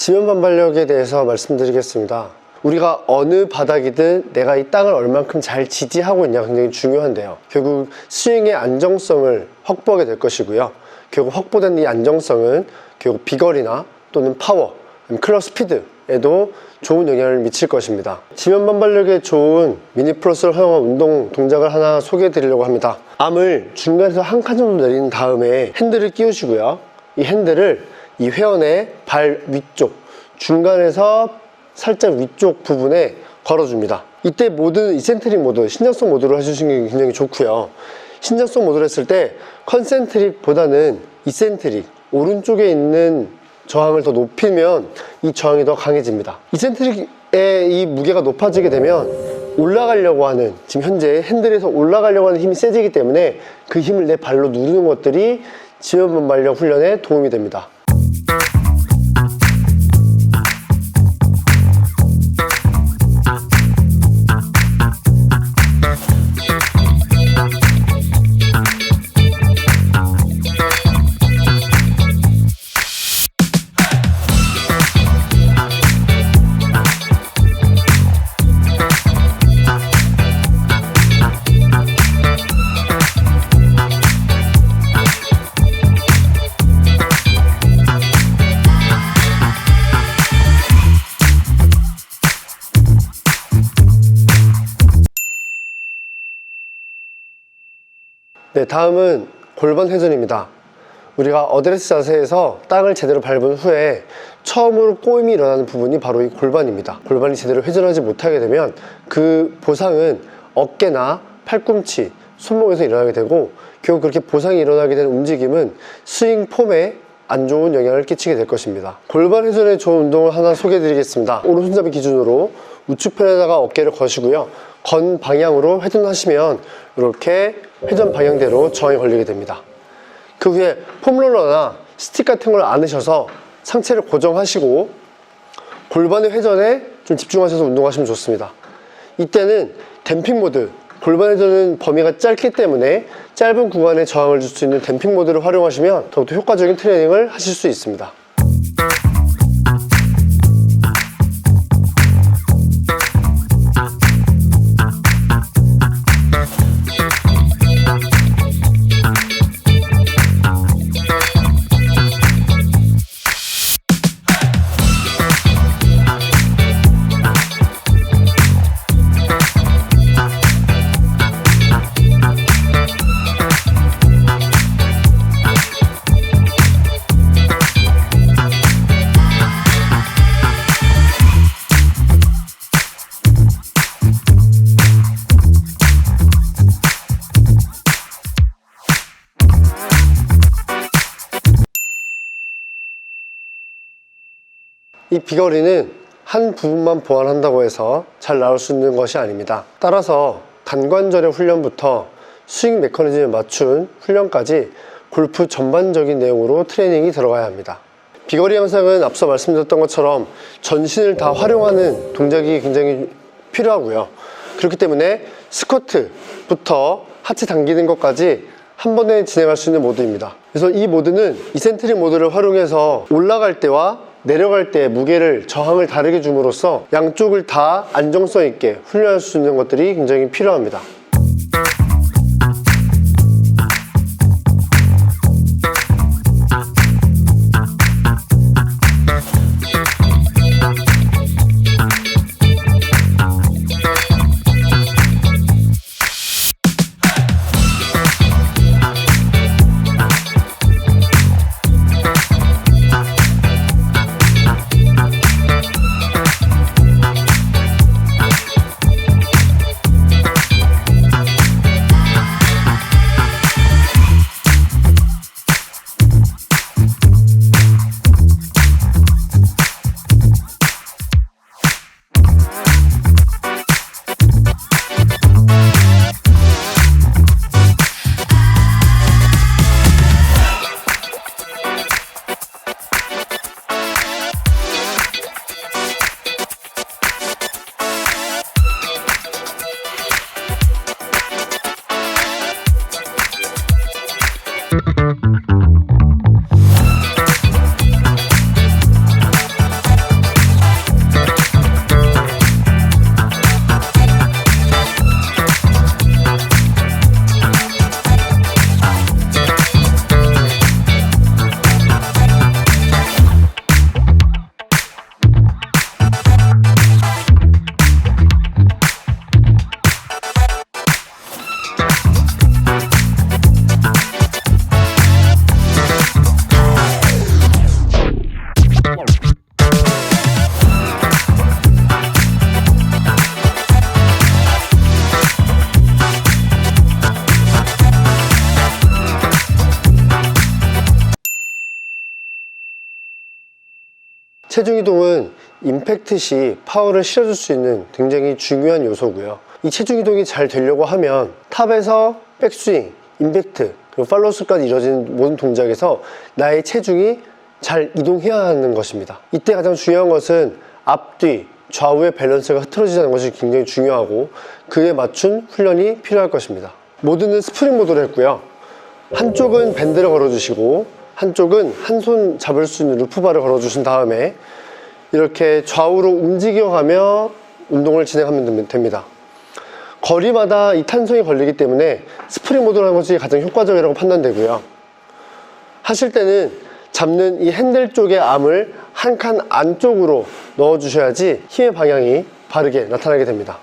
지면 반발력에 대해서 말씀드리겠습니다. 우리가 어느 바닥이든 내가 이 땅을 얼만큼 잘 지지하고 있냐 굉장히 중요한데요. 결국 스윙의 안정성을 확보하게 될 것이고요. 결국 확보된 이 안정성은 결국 비거리나 또는 파워, 클럽 스피드에도 좋은 영향을 미칠 것입니다. 지면 반발력에 좋은 미니 플러스를 활용한 운동 동작을 하나 소개해 드리려고 합니다. 암을 중간에서 한 칸 정도 내린 다음에 핸들을 끼우시고요. 이 핸들을 이 회원의 발 위쪽, 중간에서 살짝 위쪽 부분에 걸어줍니다. 이때 모든 이센트릭 모드, 신장성 모드로 해주시는 게 굉장히 좋고요. 신장성 모드를 했을 때 컨센트릭보다는 이센트릭, 오른쪽에 있는 저항을 더 높이면 이 저항이 더 강해집니다. 이센트릭의 이 무게가 높아지게 되면 올라가려고 하는 지금 현재 핸들에서 올라가려고 하는 힘이 세지기 때문에 그 힘을 내 발로 누르는 것들이 지면 반발력 훈련에 도움이 됩니다. 네, 다음은 골반 회전입니다. 우리가 어드레스 자세에서 땅을 제대로 밟은 후에 처음으로 꼬임이 일어나는 부분이 바로 이 골반입니다. 골반이 제대로 회전하지 못하게 되면 그 보상은 어깨나 팔꿈치, 손목에서 일어나게 되고 결국 그렇게 보상이 일어나게 된 움직임은 스윙 폼에 안 좋은 영향을 끼치게 될 것입니다. 골반 회전에 좋은 운동을 하나 소개해 드리겠습니다. 오른손잡이 기준으로 우측편에다가 어깨를 거시고요. 건 방향으로 회전하시면 이렇게 회전 방향대로 저항이 걸리게 됩니다. 그 후에 폼롤러나 스틱 같은 걸 안으셔서 상체를 고정하시고 골반의 회전에 좀 집중하셔서 운동하시면 좋습니다. 이때는 댐핑 모드, 골반 회전은 범위가 짧기 때문에 짧은 구간에 저항을 줄 수 있는 댐핑 모드를 활용하시면 더욱더 효과적인 트레이닝을 하실 수 있습니다. 이 비거리는 한 부분만 보완한다고 해서 잘 나올 수 있는 것이 아닙니다. 따라서 간관절의 훈련부터 스윙 메커니즘에 맞춘 훈련까지 골프 전반적인 내용으로 트레이닝이 들어가야 합니다. 비거리 영상은 앞서 말씀드렸던 것처럼 전신을 다 활용하는 동작이 굉장히 필요하고요. 그렇기 때문에 스쿼트부터 하체 당기는 것까지 한 번에 진행할 수 있는 모드입니다. 그래서 이 모드는 이센트릭 모드를 활용해서 올라갈 때와 내려갈 때 무게를 저항을 다르게 줌으로써 양쪽을 다 안정성 있게 훈련할 수 있는 것들이 굉장히 필요합니다. 체중 이동은 임팩트 시 파워를 실어줄 수 있는 굉장히 중요한 요소고요. 이 체중 이동이 잘 되려고 하면 탑에서 백스윙, 임팩트, 그리고 팔로우스까지 이루어지는 모든 동작에서 나의 체중이 잘 이동해야 하는 것입니다. 이때 가장 중요한 것은 앞뒤, 좌우의 밸런스가 흐트러지지 않는 것이 굉장히 중요하고 그에 맞춘 훈련이 필요할 것입니다. 모드는 스프링 모드로 했고요. 한쪽은 밴드를 걸어주시고 한쪽은 한 손 잡을 수 있는 루프바를 걸어주신 다음에 이렇게 좌우로 움직여가며 운동을 진행하면 됩니다. 거리마다 이 탄성이 걸리기 때문에 스프링 모드로 하는 것이 가장 효과적이라고 판단되고요. 하실 때는 잡는 이 핸들 쪽의 암을 한 칸 안쪽으로 넣어 주셔야지 힘의 방향이 바르게 나타나게 됩니다.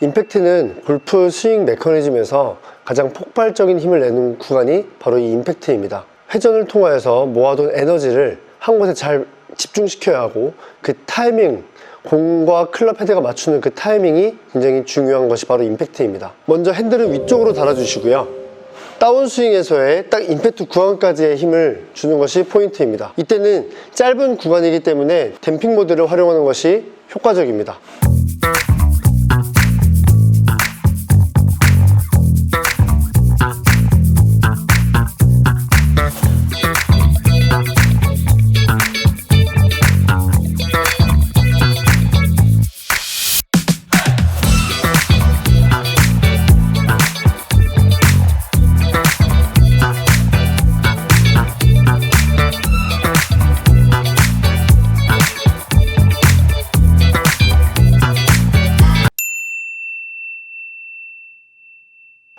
임팩트는 골프 스윙 메커니즘에서 가장 폭발적인 힘을 내는 구간이 바로 이 임팩트입니다. 회전을 통하여서 모아둔 에너지를 한 곳에 잘 집중시켜야 하고 그 타이밍, 공과 클럽 헤드가 맞추는 그 타이밍이 굉장히 중요한 것이 바로 임팩트입니다. 먼저 핸들을 위쪽으로 달아주시고요. 다운스윙에서의 딱 임팩트 구간까지의 힘을 주는 것이 포인트입니다. 이때는 짧은 구간이기 때문에 댐핑 모드를 활용하는 것이 효과적입니다.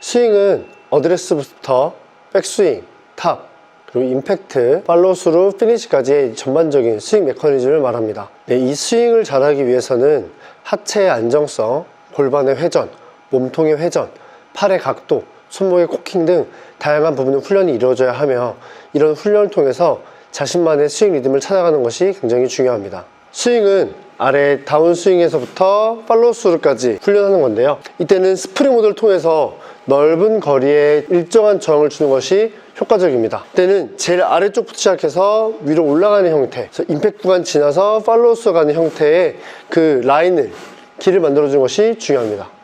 스윙은 어드레스부터 백스윙, 탑, 그리고 임팩트, 팔로스루 피니시까지의 전반적인 스윙 메커니즘을 말합니다. 네, 이 스윙을 잘하기 위해서는 하체의 안정성, 골반의 회전, 몸통의 회전, 팔의 각도, 손목의 코킹 등 다양한 부분의 훈련이 이루어져야 하며 이런 훈련을 통해서 자신만의 스윙 리듬을 찾아가는 것이 굉장히 중요합니다. 스윙은 아래 다운 스윙에서부터 팔로우 스루까지 훈련하는 건데요. 이때는 스프링 모드를 통해서 넓은 거리에 일정한 저항을 주는 것이 효과적입니다. 이때는 제일 아래쪽부터 시작해서 위로 올라가는 형태, 임팩트 구간 지나서 팔로우 스루 가는 형태의 그 라인을 길을 만들어주는 것이 중요합니다.